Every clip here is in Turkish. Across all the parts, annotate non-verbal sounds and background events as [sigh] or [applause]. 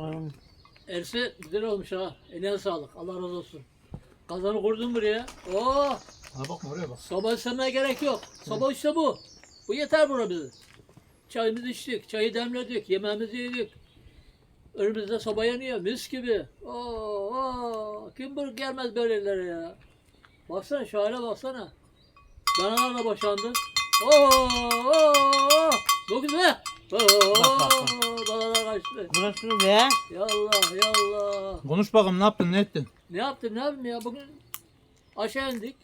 Aynen. Ersi güzel olmuş ha. Eline sağlık. Allah razı olsun. Kazanı kurdun buraya. Oo, Ha bakma oraya bak. soba istemeye gerek yok. Soba işte bu. Bu yeter buna bize. Çayımızı içtik, çayı demledik, yemeğimizi yedik. Önümüzde soba yanıyor, mis gibi. Oo, oo. Kim bu gelmez böylelere ya. Baksana, şahane baksana. Danalar da boşandı. Oo, oo. Bu güzel. Oo, Bak, bak, danalar kaçtı. Burası be. Yallah, yallah. Konuş bakalım ne yaptın ne ettin? Ne yaptım ne yapayım ya bugün aşağı indik.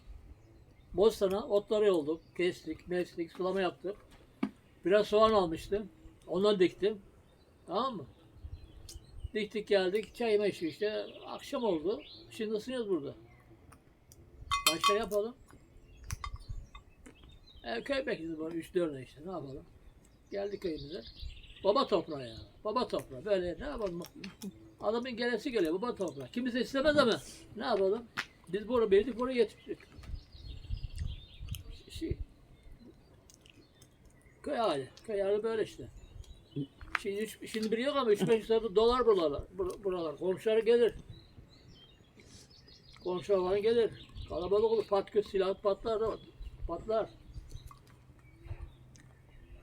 Bostana otları yolduk. Kestik, mestik, sulama yaptık. Biraz soğan almıştım. Ondan diktim. Tamam mı? Diktik geldik. Çayıma içtik işte. Akşam oldu. Şimdi ısınıyoruz burada. Başka yapalım. E, köy bekliyoruz var. 3-4 işte. Ne yapalım? Geldik köyümüze. Baba toprağı ya. Baba toprağı. Böyle ne yapalım? Adamın gelesi geliyor baba toprağı. Kimisi istemez ama ne yapalım? Biz burada büyüdük, buraya yetiştik. Şey, köy hali. Köy hali böyle işte. Şimdi, üç- şimdi biri yok ama 3-5 lira dolar buralar. bur- buralar. Komşuları gelir. Komşular falan gelir. Kalabalık olur. Pat göz silah patlar. Patlar.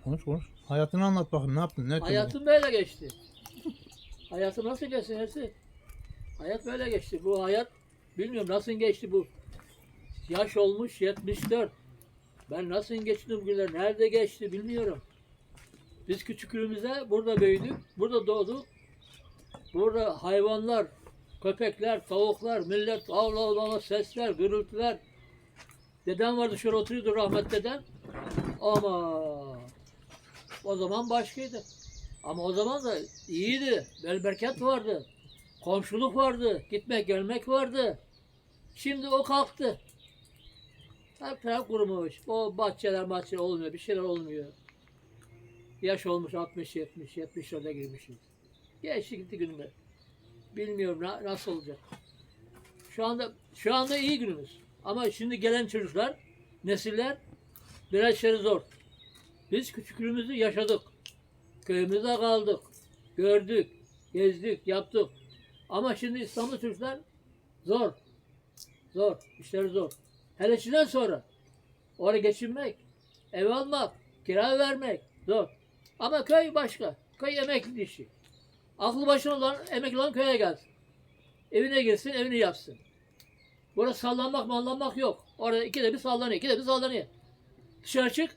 Konuş konuş. Hayatını anlat bakayım ne yaptın ne ettin? Hayatım böyle geçti. Hayatım nasıl geçti Ersin? Hayat böyle geçti. Bu hayat bilmiyorum nasıl geçti bu. Yaş olmuş 74. Ben nasıl geçtim bugünler? Nerede geçti bilmiyorum. Biz küçüklüğümüzde burada büyüdük. Burada doğduk. Burada hayvanlar, köpekler, tavuklar, millet avla avla sesler, gürültüler. Dedem vardı şöyle oturuyordu rahmet dedem. Ama o zaman başkaydı. Ama o zaman da iyiydi. Bel bereket vardı. Komşuluk vardı. Gitmek gelmek vardı. Şimdi o kalktı. Hep taraf kurumuş. O bahçeler bahçeler olmuyor. Bir şeyler olmuyor. Yaş olmuş 60 70 70'lerde girmişiz. Geçti gitti günler. Bilmiyorum na- nasıl olacak. Şu anda şu anda iyi günümüz. Ama şimdi gelen çocuklar, nesiller biraz işleri zor. Biz küçüklüğümüzü yaşadık. Köyümüzde kaldık. Gördük, gezdik, yaptık. Ama şimdi İstanbul çocuklar zor. Zor, işleri zor. Hele şimdiden sonra oraya geçinmek, ev almak, kira vermek zor. Ama köy başka. Köy emekli işi. Aklı başına olan emekli olan köye gelsin. Evine girsin, evini yapsın. Burada sallanmak mallanmak yok. Orada ikide bir sallanıyor, ikide bir sallanıyor. Dışarı çık,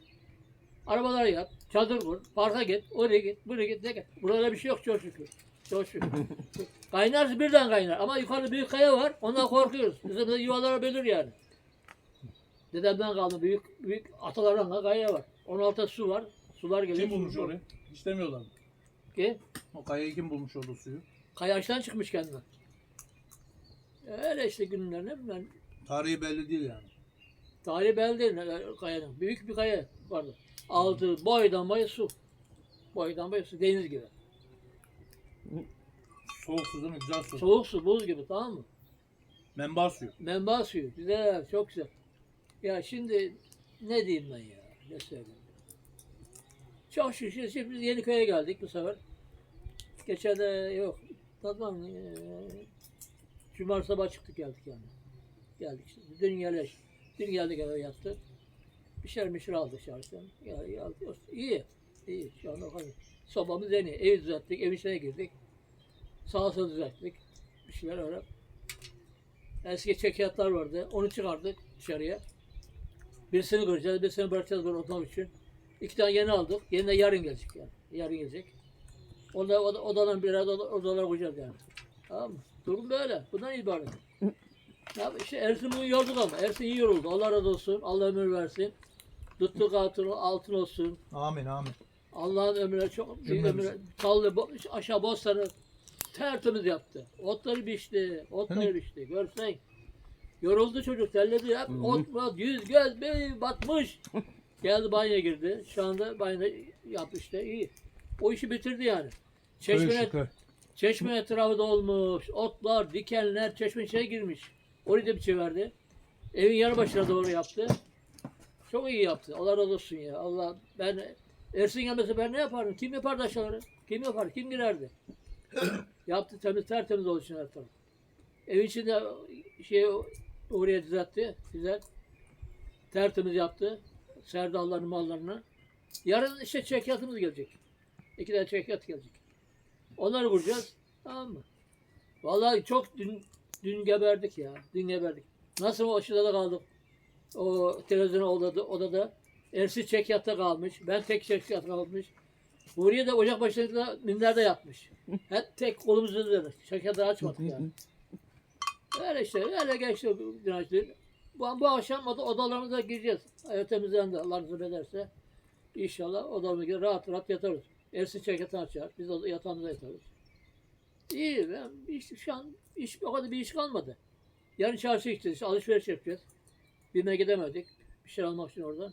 arabalara yat, çadır kur, parka git, oraya git, buraya git, ne git. Burada bir şey yok çok şükür. Çok şükür. [laughs] Kaynarsa birden kaynar. Ama yukarıda büyük kaya var, ondan korkuyoruz. Bizim de yuvalara bölür yani. Dedemden kaldı büyük büyük atalardan da kaya var. Onun altında su var. Sular geliyor. Kim bulmuş orayı? İstemiyorlar mı? Ki, O kayayı kim bulmuş orada suyu? kaya çıkmış kendine. Öyle işte günler ne bileyim. Tarihi belli değil yani. Tarihi belli değil kayanın. Büyük bir kaya vardı. Altı boydan boya su. Boydan boya su. Deniz gibi. Soğuk su değil mi? Güzel su. Soğuk su, buz gibi tamam mı? Menba suyu. Menba suyu. Güzel, çok güzel. Ya şimdi ne diyeyim ben ya? Ne söyleyeyim? Çok şükür. Şimdi biz Yeniköy'e geldik bu sefer. Geçen de yok. Tamam. Ee, Cumartesi sabah çıktık geldik yani. Geldik. Dün yerleş. Dün geldik eve yattık. Şeyler mişir aldık şarkıdan. Ya, ya, iyi. İyi. Şu anda hani sobamız yeni. Evi düzelttik. Evin içine girdik. Sağa sola düzelttik. Bir şeyler öyle. Eski çekyatlar vardı. Onu çıkardık dışarıya. Birisini göreceğiz, birisini bırakacağız böyle oturmak için. İki tane yeni aldık. Yeni de yarın gelecek yani. Yarın gelecek. Onda oda, odadan biraz oda, odalara koyacağız yani. Tamam mı? Durum böyle. Bundan ibaret. Ya işte Ersin bugün yorduk ama. Ersin iyi yoruldu. Allah razı olsun. Allah ömür versin. Tuttuk altın, altın olsun. Amin amin. Allah'ın ömrüne çok büyük ömrüne. Kallı bo- aşağı bostanı tertemiz yaptı. Otları biçti. Otları Hani- biçti. Görsen. Yoruldu çocuk. Terledi. Hep ot, ot, yüz göz bir batmış. [laughs] Geldi banyoya girdi. Şu anda banyoda yaptı işte. iyi. O işi bitirdi yani. Köy Çeşme, etrafı dolmuş. Otlar, dikenler çeşme içine girmiş. Orayı da biçiverdi. Evin yanı başına doğru yaptı. Çok iyi yaptı. Allah razı olsun ya. Allah ben Ersin gelmese ben ne yapardım? Kim yapardı aşağıları? Kim yapar? Kim girerdi? [coughs] Yaptı temiz tertemiz oldu şimdi her taraf. Evin içinde şey oraya düzeltti. Güzel. Tertemiz yaptı. Serdallarını mallarını. Yarın işte çekyatımız gelecek. İki tane çekyat gelecek. Onları kuracağız. Tamam mı? Vallahi çok dün, dün geberdik ya. Dün geberdik. Nasıl o aşıda kaldık. O televizyon odada, odada. Ersi çekyatta kalmış. Ben tek çekyatta kalmış. Buraya da ocak başında minderde yatmış. [laughs] Hep tek kolumuzu üzerinde. Çekyatta açmadık yani. Öyle işte. Öyle geçti güneşler. Bu, bu akşam oda, odalarımıza gireceğiz. Ev temizlendi Allah nasip ederse. İnşallah odalarımıza rahat rahat yatarız. Ersi çekyatını açar. Biz de yatağımıza yatarız. İyi. Ben, iş, şu an iş, o kadar bir iş kalmadı. Yarın çarşıya gideceğiz. Alışveriş yapacağız. Birine gidemedik. Bir şey almak için oradan.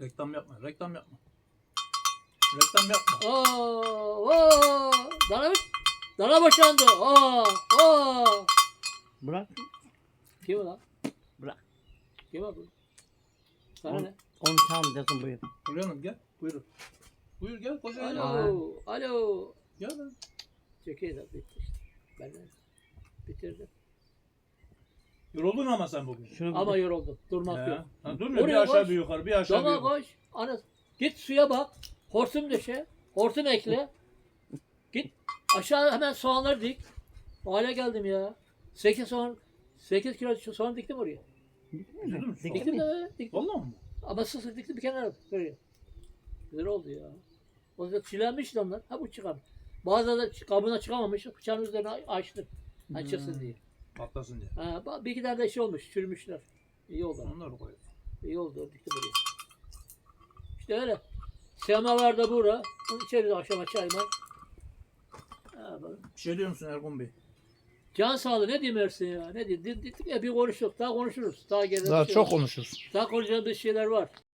Reklam yapma. Reklam yapma. Reklam yapma. Oo, oo, dana, dana boşandı. Oo, oo. Bırak. Kim o lan? Bırak. Kim o bu? Sana ne? Onu çalmayacaksın buyur. Buraya Hanım gel. Buyurun. Buyur gel gel. Alo, alo. Gel lan. Çekil de bitti işte. Ben de bitirdim. Yoruldun ama sen bugün. Şunu Ama yoruldum. Durmak yok. Ha, durmuyor. Bir Oraya aşağı koş. bir yukarı. Bir aşağı bir Dama yukarı. koş. Ana, git suya bak. Hortum döşe. Hortum ekle. Git aşağı hemen soğanları dik. O hale geldim ya. 8 soğan 8 kilo soğan diktim oraya. Üzüldün mü? Diktim de öyle, diktim. Vallahi mı? Ama sık diktim bir kenara buraya. Güzel oldu ya. O da çilenmişti onlar. Ha bu çıkar. Bazıları da kabına çıkamamış. Bıçağın üzerine açtım. Açılsın diye. Patlasın diye. Ha, ba- bir iki tane de şey olmuş. Çürümüşler. İyi oldu. ama. Onları koy. İyi oldu. Diktim buraya. İşte öyle. Semaver de bura. Onu içeriz akşama çay may. Ha, bak. Bir şey diyor musun Ergun Bey? Can sağlığı ne diyeyim Ersin ya? Ne diyeyim? Dedik ya bir konuştuk. Daha konuşuruz. Daha geri Daha bir şey çok var. konuşuruz. Daha konuşacağımız şeyler var.